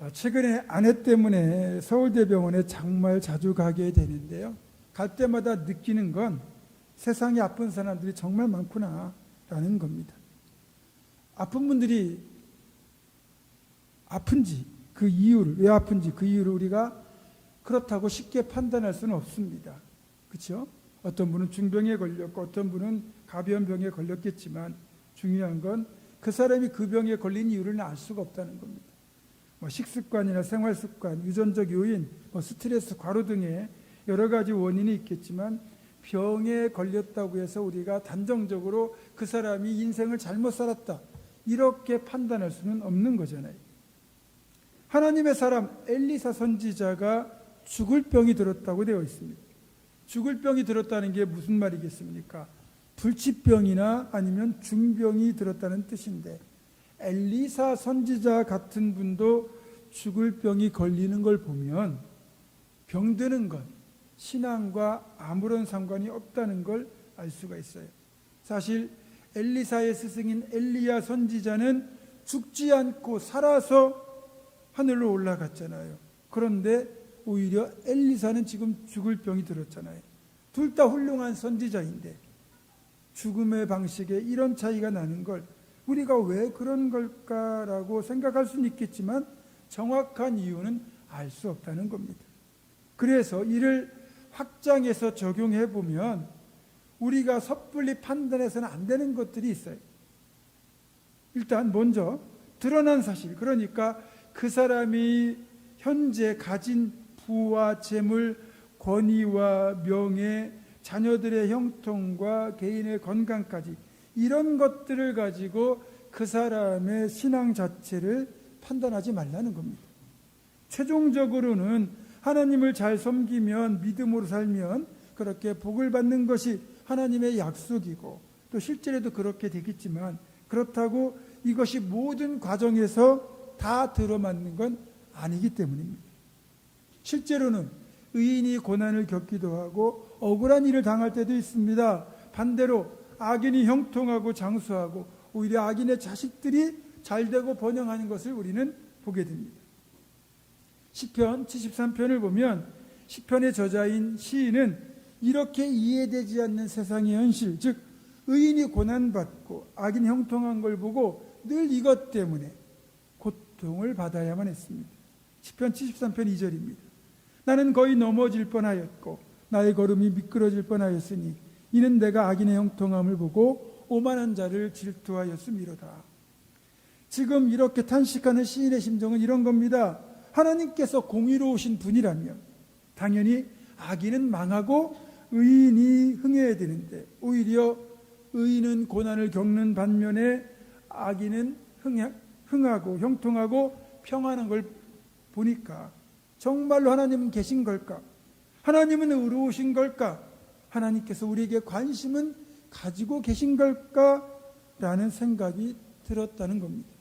아, 최근에 아내 때문에 서울대병원에 정말 자주 가게 되는데요. 갈 때마다 느끼는 건 세상에 아픈 사람들이 정말 많구나 라는 겁니다. 아픈 분들이 아픈지 그 이유를 왜 아픈지 그 이유를 우리가 그렇다고 쉽게 판단할 수는 없습니다. 그렇죠? 어떤 분은 중병에 걸렸고 어떤 분은 가벼운 병에 걸렸겠지만 중요한 건 그 사람이 그 병에 걸린 이유를 알 수가 없다는 겁니다. 뭐 식습관이나 생활습관, 유전적 요인, 뭐 스트레스, 과로 등의 여러 가지 원인이 있겠지만 병에 걸렸다고 해서 우리가 단정적으로 그 사람이 인생을 잘못 살았다 이렇게 판단할 수는 없는 거잖아요. 하나님의 사람 엘리사 선지자가 죽을 병이 들었다고 되어 있습니다. 죽을 병이 들었다는 게 무슨 말이겠습니까? 불치병이나 아니면 중병이 들었다는 뜻인데 엘리사 선지자 같은 분도 죽을 병이 걸리는 걸 보면 병드는 것 신앙과 아무런 상관이 없다는 걸 알 수가 있어요. 사실 엘리사의 스승인 엘리야 선지자는 죽지 않고 살아서 하늘로 올라갔잖아요. 그런데 오히려 엘리사는 지금 죽을 병이 들었잖아요. 둘 다 훌륭한 선지자인데 죽음의 방식에 이런 차이가 나는 걸 우리가 왜 그런 걸까라고 생각할 수는 있겠지만 정확한 이유는 알 수 없다는 겁니다. 그래서 이를 확장해서 적용해 보면 우리가 섣불리 판단해서는 안 되는 것들이 있어요. 일단 먼저 드러난 사실, 그러니까 그 사람이 현재 가진 부와 재물, 권위와 명예, 자녀들의 형통과 개인의 건강까지 이런 것들을 가지고 그 사람의 신앙 자체를 판단하지 말라는 겁니다. 최종적으로는 하나님을 잘 섬기면 믿음으로 살면 그렇게 복을 받는 것이 하나님의 약속이고 또 실제로도 그렇게 되겠지만 그렇다고 이것이 모든 과정에서 다 들어맞는 건 아니기 때문입니다. 실제로는 의인이 고난을 겪기도 하고 억울한 일을 당할 때도 있습니다. 반대로 악인이 형통하고 장수하고 오히려 악인의 자식들이 잘되고 번영하는 것을 우리는 보게 됩니다. 시편 73편을 보면 시편의 저자인 시인은 이렇게 이해되지 않는 세상의 현실, 즉 의인이 고난받고 악인 형통한 걸 보고 늘 이것 때문에 고통을 받아야만 했습니다. 시편 73편 2절입니다. 나는 거의 넘어질 뻔하였고 나의 걸음이 미끄러질 뻔하였으니 이는 내가 악인의 형통함을 보고 오만한 자를 질투하였음이로다. 지금 이렇게 탄식하는 시인의 심정은 이런 겁니다. 하나님께서 공의로우신 분이라면 당연히 악인은 망하고 의인이 흥해야 되는데 오히려 의인은 고난을 겪는 반면에 악인은 흥하고 형통하고 평안한 걸 보니까 정말로 하나님은 계신 걸까? 하나님은 의로우신 걸까? 하나님께서 우리에게 관심은 가지고 계신 걸까? 라는 생각이 들었다는 겁니다.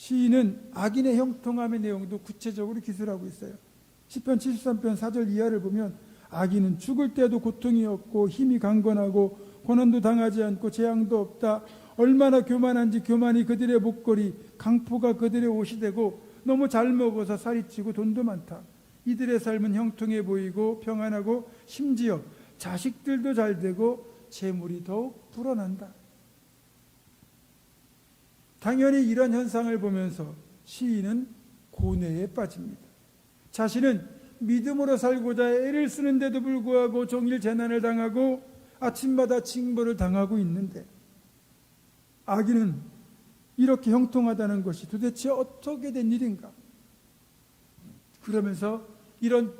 시인은 악인의 형통함의 내용도 구체적으로 기술하고 있어요. 10편 73편 4절 이하를 보면 악인은 죽을 때도 고통이 없고 힘이 강건하고 고난도 당하지 않고 재앙도 없다. 얼마나 교만한지 교만이 그들의 목걸이, 강포가 그들의 옷이 되고 너무 잘 먹어서 살이 찌고 돈도 많다. 이들의 삶은 형통해 보이고 평안하고 심지어 자식들도 잘 되고 재물이 더욱 불어난다. 당연히 이런 현상을 보면서 시인은 고뇌에 빠집니다. 자신은 믿음으로 살고자 애를 쓰는데도 불구하고 종일 재난을 당하고 아침마다 징벌을 당하고 있는데 악인은 이렇게 형통하다는 것이 도대체 어떻게 된 일인가? 그러면서 이런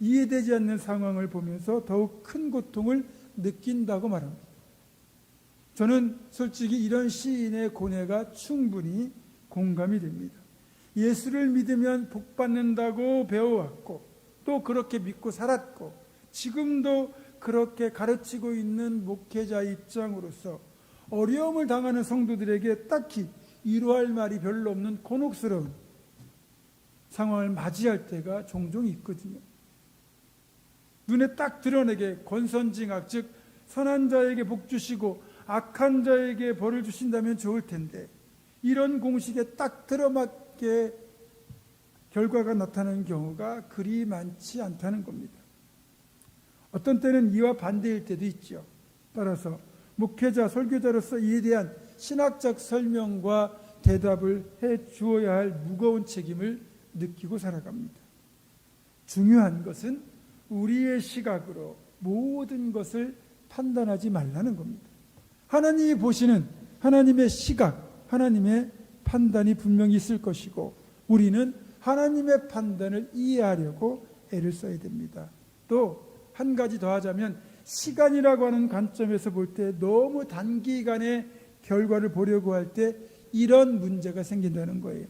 이해되지 않는 상황을 보면서 더욱 큰 고통을 느낀다고 말합니다. 저는 솔직히 이런 시인의 고뇌가 충분히 공감이 됩니다. 예수를 믿으면 복 받는다고 배워왔고 또 그렇게 믿고 살았고 지금도 그렇게 가르치고 있는 목회자 입장으로서 어려움을 당하는 성도들에게 딱히 위로할 말이 별로 없는 곤혹스러운 상황을 맞이할 때가 종종 있거든요. 눈에 딱 드러내게 권선징악, 즉 선한 자에게 복 주시고 악한 자에게 벌을 주신다면 좋을 텐데 이런 공식에 딱 들어맞 쉽게 결과가 나타나는 경우가 그리 많지 않다는 겁니다. 어떤 때는 이와 반대일 때도 있죠. 따라서 목회자, 설교자로서 이에 대한 신학적 설명과 대답을 해 주어야 할 무거운 책임을 느끼고 살아갑니다. 중요한 것은 우리의 시각으로 모든 것을 판단하지 말라는 겁니다. 하나님이 보시는 하나님의 시각, 하나님의 판단이 분명히 있을 것이고 우리는 하나님의 판단을 이해하려고 애를 써야 됩니다. 또 한 가지 더 하자면 시간이라고 하는 관점에서 볼 때 너무 단기간에 결과를 보려고 할 때 이런 문제가 생긴다는 거예요.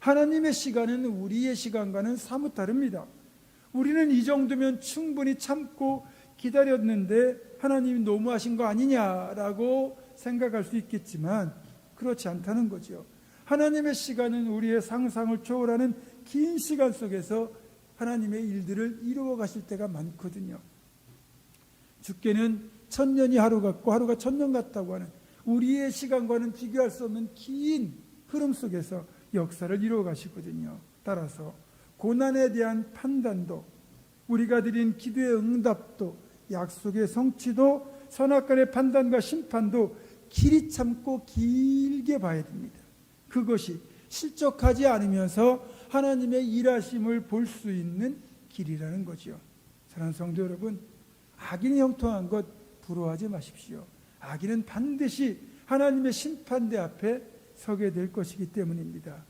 하나님의 시간은 우리의 시간과는 사뭇 다릅니다. 우리는 이 정도면 충분히 참고 기다렸는데 하나님이 너무하신 거 아니냐라고 생각할 수 있겠지만 그렇지 않다는 거죠. 하나님의 시간은 우리의 상상을 초월하는 긴 시간 속에서 하나님의 일들을 이루어 가실 때가 많거든요. 주께는 천년이 하루 같고 하루가 천년 같다고 하는 우리의 시간과는 비교할 수 없는 긴 흐름 속에서 역사를 이루어 가시거든요. 따라서 고난에 대한 판단도 우리가 드린 기도의 응답도 약속의 성취도 선악간의 판단과 심판도 길이 참고 길게 봐야 됩니다. 그것이 실족하지 않으면서 하나님의 일하심을 볼 수 있는 길이라는 거지요. 사랑하는 성도 여러분, 악인이 형통한 것 부러워하지 마십시오. 악인은 반드시 하나님의 심판대 앞에 서게 될 것이기 때문입니다.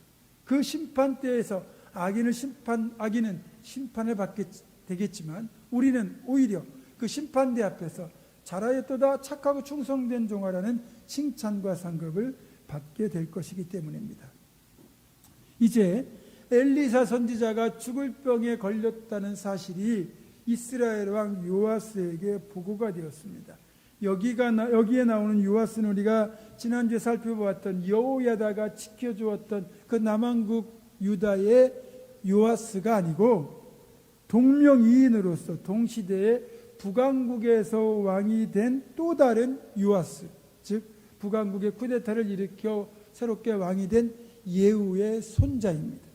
그 심판대에서 악인을 심판 악인은 심판을 받게 되겠지만 우리는 오히려 그 심판대 앞에서 잘하였도다 착하고 충성된 종아라는 칭찬과 상급을 받게 될 것이기 때문입니다. 이제 엘리사 선지자가 죽을 병에 걸렸다는 사실이 이스라엘 왕 요아스에게 보고가 되었습니다. 여기가 나, 여기에 나오는 요아스는 우리가 지난주에 살펴보았던 여호야다가 지켜주었던 그 남왕국 유다의 요아스가 아니고 동명이인으로서 동시대에 북왕국에서 왕이 된 또 다른 요아스, 즉 북왕국의 쿠데타를 일으켜 새롭게 왕이 된 예후의 손자입니다.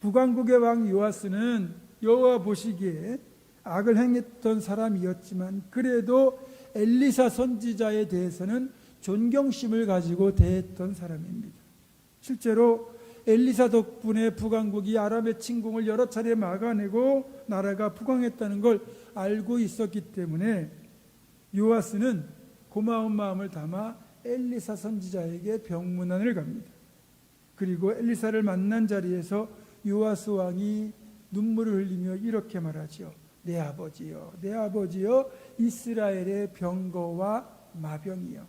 북왕국의 왕 요아스는 여호와 보시기에 악을 행했던 사람이었지만 그래도 엘리사 선지자에 대해서는 존경심을 가지고 대했던 사람입니다. 실제로 엘리사 덕분에 북왕국이 아람의 침공을 여러 차례 막아내고 나라가 부강했다는 걸 알고 있었기 때문에 요아스는 고마운 마음을 담아 엘리사 선지자에게 병문안을 갑니다. 그리고 엘리사를 만난 자리에서 요아스 왕이 눈물을 흘리며 이렇게 말하지요. 내 아버지여, 내 아버지여, 이스라엘의 병거와 마병이여.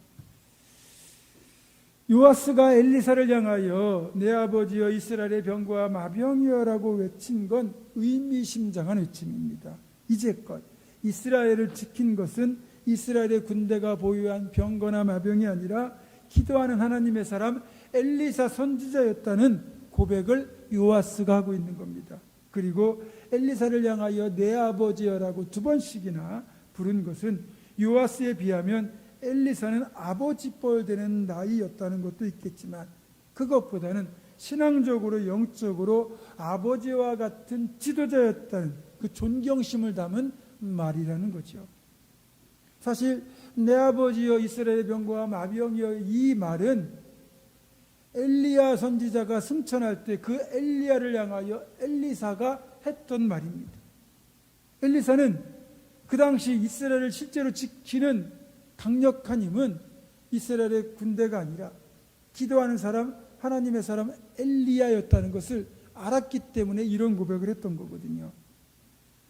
요아스가 엘리사를 향하여 내 아버지여 이스라엘의 병거와 마병이여라고 외친 건 의미심장한 외침입니다. 이제껏 이스라엘을 지킨 것은 이스라엘의 군대가 보유한 병거나 마병이 아니라 기도하는 하나님의 사람 엘리사 선지자였다는 고백을 요아스가 하고 있는 겁니다. 그리고 엘리사를 향하여 내 아버지여라고 두 번씩이나 부른 것은 요아스에 비하면 엘리사는 아버지뻘 되는 나이였다는 것도 있겠지만 그것보다는 신앙적으로 영적으로 아버지와 같은 지도자였다는 그 존경심을 담은 말이라는 거죠. 사실 내 아버지여 이스라엘의 병거와 마병이여 이 말은 엘리야 선지자가 승천할 때 그 엘리야를 향하여 엘리사가 했던 말입니다. 엘리사는 그 당시 이스라엘을 실제로 지키는 강력한 힘은 이스라엘의 군대가 아니라 기도하는 사람, 하나님의 사람 엘리야였다는 것을 알았기 때문에 이런 고백을 했던 거거든요.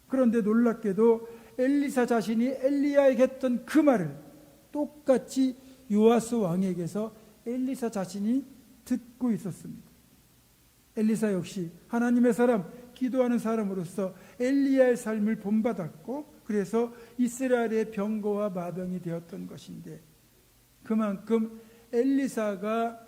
그런데 놀랍게도 엘리사 자신이 엘리야에게 했던 그 말을 똑같이 요아스 왕에게서 엘리사 자신이 듣고 있었습니다. 엘리사 역시 하나님의 사람, 기도하는 사람으로서 엘리야의 삶을 본받았고 그래서 이스라엘의 병거와 마병이 되었던 것인데 그만큼 엘리사가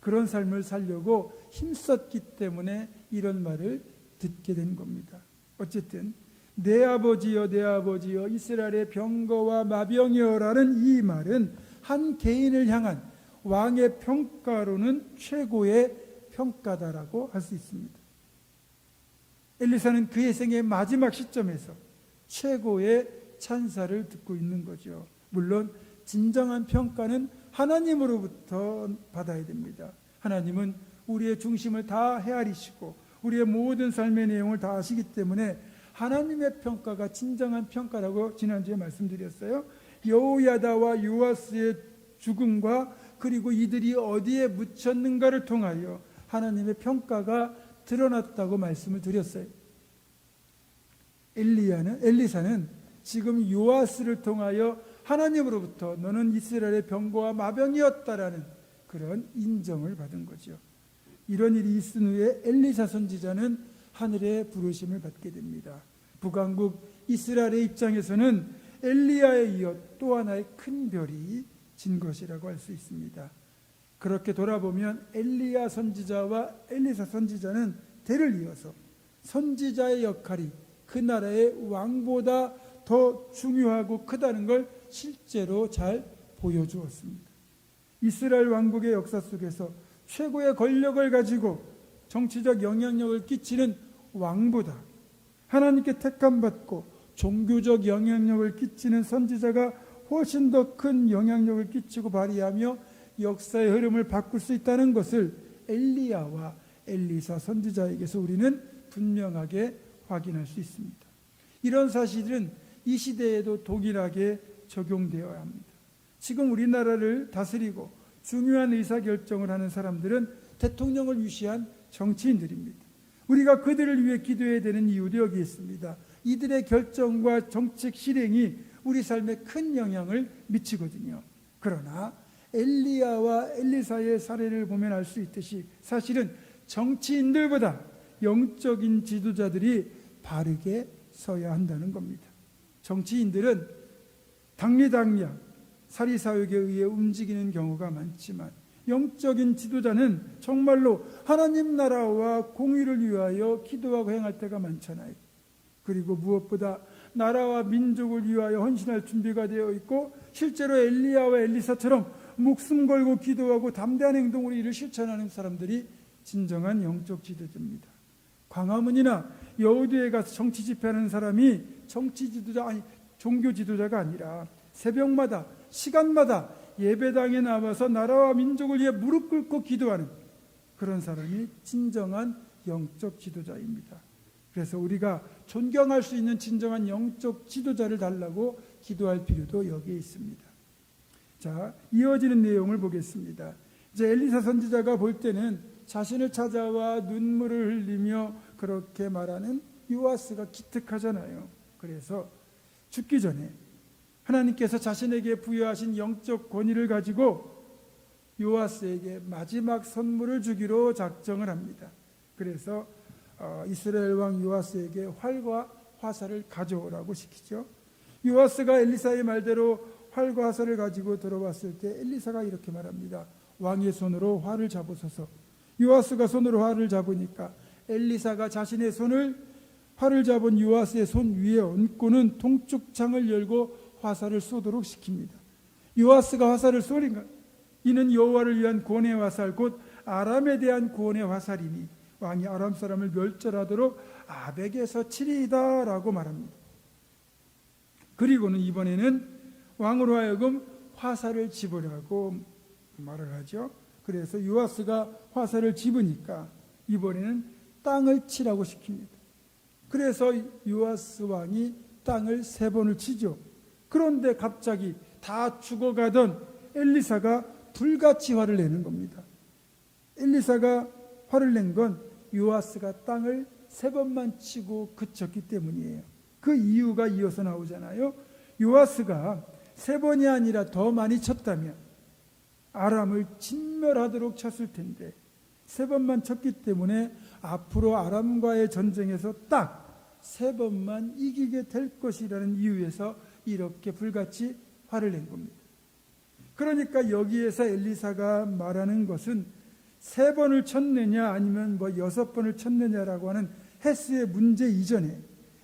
그런 삶을 살려고 힘썼기 때문에 이런 말을 듣게 된 겁니다. 어쨌든 내 아버지여 내 아버지여 이스라엘의 병거와 마병이여라는 이 말은 한 개인을 향한 왕의 평가로는 최고의 평가다라고 할 수 있습니다. 엘리사는 그의 생의 마지막 시점에서 최고의 찬사를 듣고 있는 거죠. 물론 진정한 평가는 하나님으로부터 받아야 됩니다. 하나님은 우리의 중심을 다 헤아리시고 우리의 모든 삶의 내용을 다 아시기 때문에 하나님의 평가가 진정한 평가라고 지난주에 말씀드렸어요. 여호야다와 요아스의 죽음과 그리고 이들이 어디에 묻혔는가를 통하여 하나님의 평가가 드러났다고 말씀을 드렸어요. 엘리야는 엘리사는 지금 요아스를 통하여 하나님으로부터 너는 이스라엘의 병거와 마병이었다라는 그런 인정을 받은 거죠. 이런 일이 있은 후에 엘리사 선지자는 하늘의 부르심을 받게 됩니다. 북왕국 이스라엘의 입장에서는 엘리야에 이어 또 하나의 큰 별이 진 것이라고 할 수 있습니다. 그렇게 돌아보면 엘리야 선지자와 엘리사 선지자는 대를 이어서 선지자의 역할이 그 나라의 왕보다 더 중요하고 크다는 걸 실제로 잘 보여주었습니다. 이스라엘 왕국의 역사 속에서 최고의 권력을 가지고 정치적 영향력을 끼치는 왕보다 하나님께 택함받고 종교적 영향력을 끼치는 선지자가 훨씬 더 큰 영향력을 끼치고 발휘하며 역사의 흐름을 바꿀 수 있다는 것을 엘리야와 엘리사 선지자에게서 우리는 분명하게 확인할 수 있습니다. 이런 사실은 이 시대에도 동일하게 적용되어야 합니다. 지금 우리나라를 다스리고 중요한 의사결정을 하는 사람들은 대통령을 위시한 정치인들입니다. 우리가 그들을 위해 기도해야 되는 이유도 여기 있습니다. 이들의 결정과 정책 실행이 우리 삶에 큰 영향을 미치거든요. 그러나 엘리야와 엘리사의 사례를 보면 알 수 있듯이 사실은 정치인들보다 영적인 지도자들이 바르게 서야 한다는 겁니다. 정치인들은 당리당략, 사리사욕에 의해 움직이는 경우가 많지만 영적인 지도자는 정말로 하나님 나라와 공의를 위하여 기도하고 행할 때가 많잖아요. 그리고 무엇보다 나라와 민족을 위하여 헌신할 준비가 되어 있고 실제로 엘리야와 엘리사처럼 목숨 걸고 기도하고 담대한 행동으로 이를 실천하는 사람들이 진정한 영적 지도자입니다. 광화문이나 여우도에 가서 정치 집회하는 사람이 정치 지도자 아니 종교 지도자가 아니라 새벽마다 시간마다 예배당에 나와서 나라와 민족을 위해 무릎 꿇고 기도하는 그런 사람이 진정한 영적 지도자입니다. 그래서 우리가 존경할 수 있는 진정한 영적 지도자를 달라고 기도할 필요도 여기에 있습니다. 자, 이어지는 내용을 보겠습니다. 이제 엘리사 선지자가 볼 때는 자신을 찾아와 눈물을 흘리며 그렇게 말하는 요아스가 기특하잖아요. 그래서 죽기 전에 하나님께서 자신에게 부여하신 영적 권위를 가지고 요아스에게 마지막 선물을 주기로 작정을 합니다. 그래서 어, 이스라엘 왕 요아스에게 활과 화살을 가져오라고 시키죠. 요아스가 엘리사의 말대로 활과 화살을 가지고 들어왔을 때 엘리사가 이렇게 말합니다. 왕의 손으로 활을 잡으소서. 요아스가 손으로 활을 잡으니까 엘리사가 자신의 손을 활을 잡은 요아스의 손 위에 얹고는 통축창을 열고 화살을 쏘도록 시킵니다. 요아스가 화살을 쏘니까 이는 여호와를 위한 구원의 화살 곧 아람에 대한 구원의 화살이니 왕이 아람 사람을 멸절하도록 아벡에서 치리이다라고 말합니다. 그리고는 이번에는 왕으로 하여금 화살을 집으라고 말을 하죠. 그래서 요아스가 화살을 집으니까 이번에는 땅을 치라고 시킵니다. 그래서 요아스 왕이 땅을 세 번을 치죠. 그런데 갑자기 다 죽어가던 엘리사가 불같이 화를 내는 겁니다. 엘리사가 화를 낸 건 요아스가 땅을 세 번만 치고 그쳤기 때문이에요. 그 이유가 이어서 나오잖아요. 요아스가 세 번이 아니라 더 많이 쳤다면 아람을 진멸하도록 쳤을 텐데 세 번만 쳤기 때문에 앞으로 아람과의 전쟁에서 딱 세 번만 이기게 될 것이라는 이유에서 이렇게 불같이 화를 낸 겁니다. 그러니까 여기에서 엘리사가 말하는 것은 세 번을 쳤느냐 아니면 뭐 여섯 번을 쳤느냐라고 하는 헬스의 문제 이전에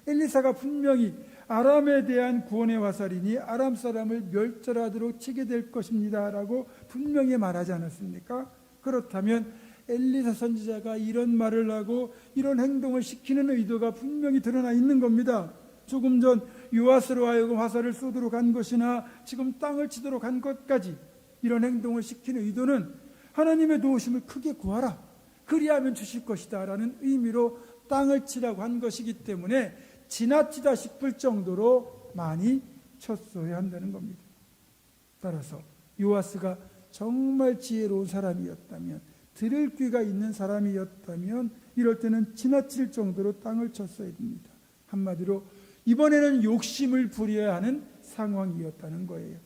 엘리사가 분명히 아람에 대한 구원의 화살이니 아람 사람을 멸절하도록 치게 될 것입니다라고 분명히 말하지 않았습니까? 그렇다면 엘리사 선지자가 이런 말을 하고 이런 행동을 시키는 의도가 분명히 드러나 있는 겁니다. 조금 전 요아스로 하여금 화살을 쏘도록 한 것이나 지금 땅을 치도록 한 것까지 이런 행동을 시키는 의도는 하나님의 도우심을 크게 구하라. 그리하면 주실 것이다 라는 의미로 땅을 치라고 한 것이기 때문에 지나치다 싶을 정도로 많이 쳤어야 한다는 겁니다. 따라서 요아스가 정말 지혜로운 사람이었다면 들을 귀가 있는 사람이었다면 이럴 때는 지나칠 정도로 땅을 쳤어야 됩니다. 한마디로 이번에는 욕심을 부려야 하는 상황이었다는 거예요.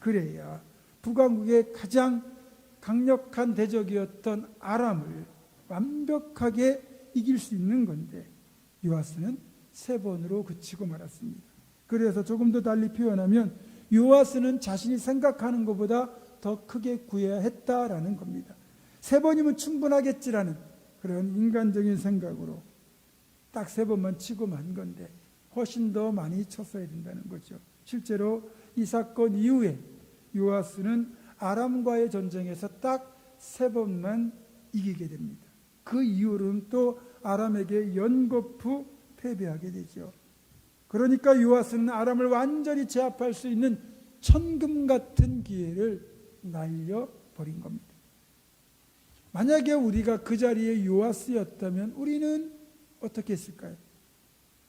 그래야 북왕국의 가장 강력한 대적이었던 아람을 완벽하게 이길 수 있는 건데 요아스는 세 번으로 그치고 말았습니다. 그래서 조금 더 달리 표현하면 요아스는 자신이 생각하는 것보다 더 크게 구해야 했다라는 겁니다. 세 번이면 충분하겠지라는 그런 인간적인 생각으로 딱 세 번만 치고 만 건데 훨씬 더 많이 쳤어야 된다는 거죠. 실제로 이 사건 이후에 요아스는 아람과의 전쟁에서 딱 세 번만 이기게 됩니다. 그 이후로는 또 아람에게 연거푸 패배하게 되죠. 그러니까 요아스는 아람을 완전히 제압할 수 있는 천금 같은 기회를 날려버린 겁니다. 만약에 우리가 그 자리에 요아스였다면 우리는 어떻게 했을까요?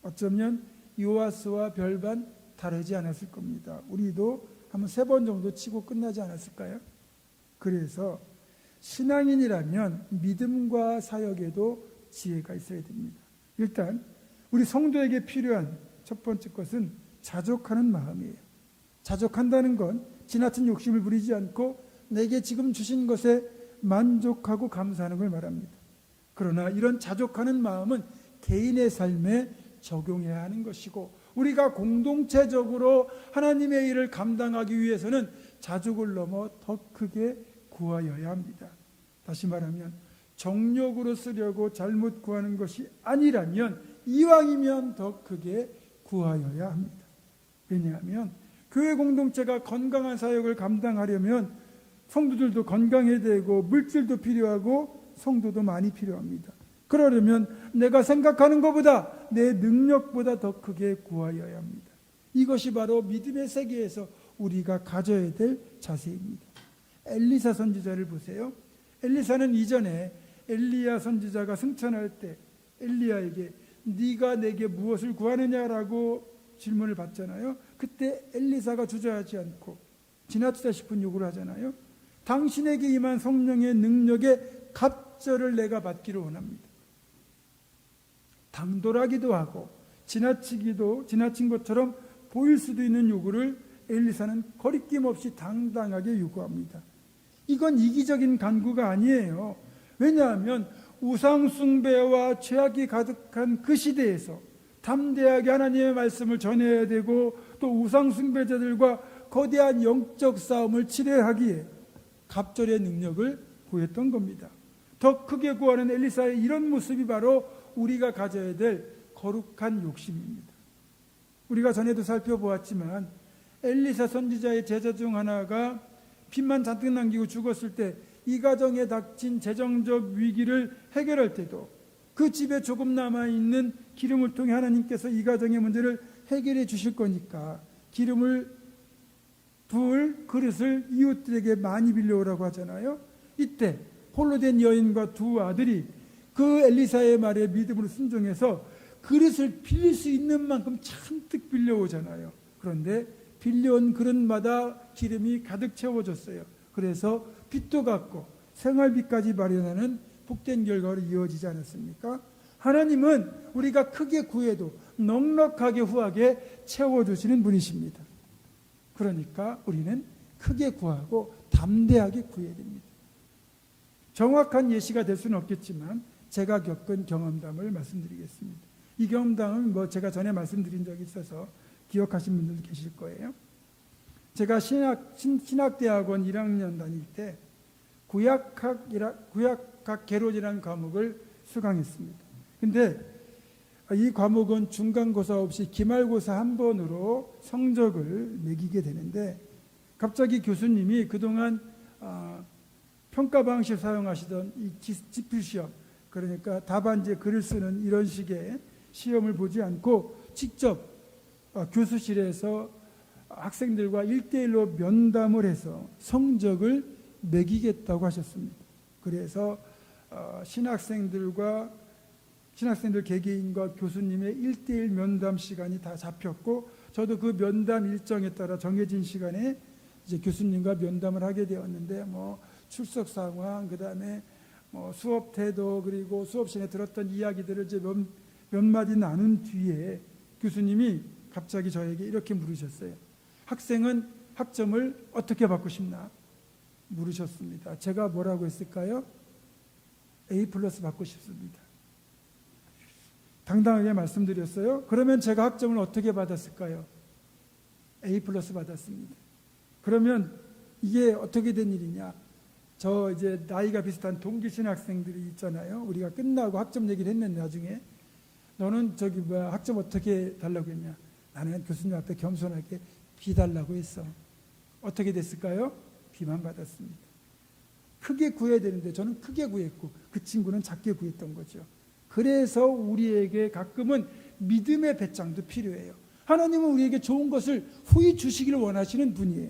어쩌면 요아스와 별반 다르지 않았을 겁니다. 우리도 한번 세 번 정도 치고 끝나지 않았을까요? 그래서 신앙인이라면 믿음과 사역에도 지혜가 있어야 됩니다. 일단 우리 성도에게 필요한 첫 번째 것은 자족하는 마음이에요. 자족한다는 건 지나친 욕심을 부리지 않고 내게 지금 주신 것에 만족하고 감사하는 걸 말합니다. 그러나 이런 자족하는 마음은 개인의 삶에 적용해야 하는 것이고 우리가 공동체적으로 하나님의 일을 감당하기 위해서는 자족을 넘어 더 크게 구하여야 합니다. 다시 말하면 정욕으로 쓰려고 잘못 구하는 것이 아니라면 이왕이면 더 크게 구하여야 합니다. 왜냐하면 교회 공동체가 건강한 사역을 감당하려면 성도들도 건강해야 되고 물질도 필요하고 성도도 많이 필요합니다. 그러려면 내가 생각하는 것보다 내 능력보다 더 크게 구하여야 합니다. 이것이 바로 믿음의 세계에서 우리가 가져야 될 자세입니다. 엘리사 선지자를 보세요. 엘리사는 이전에 엘리야 선지자가 승천할 때 엘리야에게 네가 내게 무엇을 구하느냐라고 질문을 받잖아요. 그때 엘리사가 주저하지 않고 지나치다 싶은 요구를 하잖아요. 당신에게 임한 성령의 능력의 갑절을 내가 받기를 원합니다. 당돌하기도 하고 지나치기도 지나친 것처럼 보일 수도 있는 요구를 엘리사는 거리낌 없이 당당하게 요구합니다. 이건 이기적인 간구가 아니에요. 왜냐하면 우상숭배와 죄악이 가득한 그 시대에서 담대하게 하나님의 말씀을 전해야 되고 또 우상숭배자들과 거대한 영적 싸움을 치료하기에 갑절의 능력을 구했던 겁니다. 더 크게 구하는 엘리사의 이런 모습이 바로 우리가 가져야 될 거룩한 욕심입니다. 우리가 전에도 살펴보았지만 엘리사 선지자의 제자 중 하나가 빚만 잔뜩 남기고 죽었을 때 이 가정에 닥친 재정적 위기를 해결할 때도 그 집에 조금 남아 있는 기름을 통해 하나님께서 이 가정의 문제를 해결해 주실 거니까 기름을 부을 그릇을 이웃들에게 많이 빌려오라고 하잖아요. 이때 홀로 된 여인과 두 아들이 그 엘리사의 말에 믿음으로 순종해서 그릇을 빌릴 수 있는 만큼 잔뜩 빌려오잖아요. 그런데 빌려온 그릇마다 기름이 가득 채워졌어요. 그래서 빚도 갚고 생활비까지 마련하는 복된 결과로 이어지지 않았습니까? 하나님은 우리가 크게 구해도 넉넉하게 후하게 채워주시는 분이십니다. 그러니까 우리는 크게 구하고 담대하게 구해야 됩니다. 정확한 예시가 될 수는 없겠지만 제가 겪은 경험담을 말씀드리겠습니다. 이 경험담은 뭐 제가 전에 말씀드린 적이 있어서 기억하신 분들도 계실 거예요. 제가 신학, 신, 신학대학원 1학년 다닐 때 구약학, 구약학 개론이라는 과목을 수강했습니다. 근데 이 과목은 중간고사 없이 기말고사 한 번으로 성적을 매기게 되는데 갑자기 교수님이 그동안 아, 평가 방식 사용하시던 이 지- 지필 시험 그러니까 답안지에 글을 쓰는 이런 식의 시험을 보지 않고 직접 어, 교수실에서 학생들과 일대일로 면담을 해서 성적을 매기겠다고 하셨습니다. 그래서 어, 신학생들과 신학생들 개개인과 교수님의 일대일 면담 시간이 다 잡혔고 저도 그 면담 일정에 따라 정해진 시간에 이제 교수님과 면담을 하게 되었는데 뭐 출석 상황 그다음에 뭐 수업 태도 그리고 수업 시간에 들었던 이야기들을 이제 몇, 몇 마디 나눈 뒤에 교수님이 갑자기 저에게 이렇게 물으셨어요. 학생은 학점을 어떻게 받고 싶나? 물으셨습니다. 제가 뭐라고 했을까요? A 플러스 받고 싶습니다. 당당하게 말씀드렸어요. 그러면 제가 학점을 어떻게 받았을까요? A 플러스 받았습니다. 그러면 이게 어떻게 된 일이냐? 저 이제 나이가 비슷한 동기 신 학생들이 있잖아요. 우리가 끝나고 학점 얘기를 했는데 나중에 너는 저기 뭐야 학점 어떻게 달라고 했냐? 나는 교수님 앞에 겸손하게 B 달라고 했어. 어떻게 됐을까요? B만 받았습니다. 크게 구해야 되는데 저는 크게 구했고 그 친구는 작게 구했던 거죠. 그래서 우리에게 가끔은 믿음의 배짱도 필요해요. 하나님은 우리에게 좋은 것을 후히 주시기를 원하시는 분이에요.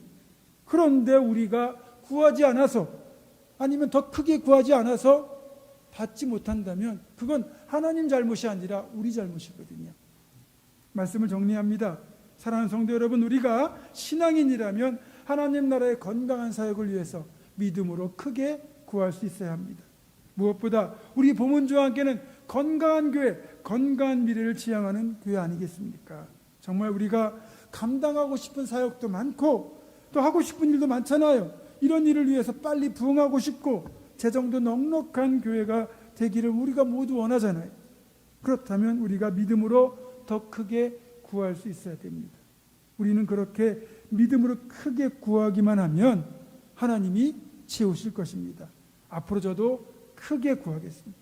그런데 우리가 구하지 않아서 아니면 더 크게 구하지 않아서 받지 못한다면 그건 하나님 잘못이 아니라 우리 잘못이거든요. 말씀을 정리합니다. 사랑하는 성도 여러분, 우리가 신앙인이라면 하나님 나라의 건강한 사역을 위해서 믿음으로 크게 구할 수 있어야 합니다. 무엇보다 우리 보문주와 함께는 건강한 교회, 건강한 미래를 지향하는 교회 아니겠습니까? 정말 우리가 감당하고 싶은 사역도 많고 또 하고 싶은 일도 많잖아요. 이런 일을 위해서 빨리 부응하고 싶고 재정도 넉넉한 교회가 되기를 우리가 모두 원하잖아요. 그렇다면 우리가 믿음으로 더 크게 구할 수 있어야 됩니다. 우리는 그렇게 믿음으로 크게 구하기만 하면 하나님이 채우실 것입니다. 앞으로 저도 크게 구하겠습니다.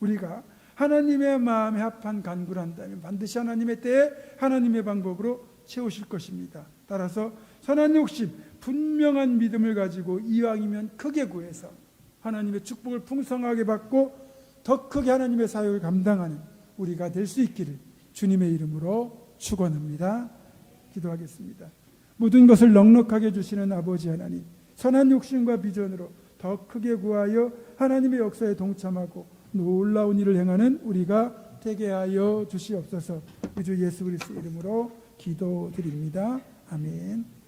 우리가 하나님의 마음에 합한 간구를 한다면 반드시 하나님의 때에 하나님의 방법으로 채우실 것입니다. 따라서 선한 욕심, 분명한 믿음을 가지고 이왕이면 크게 구해서 하나님의 축복을 풍성하게 받고 더 크게 하나님의 사역을 감당하는 우리가 될 수 있기를 주님의 이름으로 축원합니다. 기도하겠습니다. 모든 것을 넉넉하게 주시는 아버지 하나님, 선한 욕심과 비전으로 더 크게 구하여 하나님의 역사에 동참하고 놀라운 일을 행하는 우리가 되게 하여 주시옵소서. 우주 예수 그리스도 이름으로 기도드립니다. 아멘.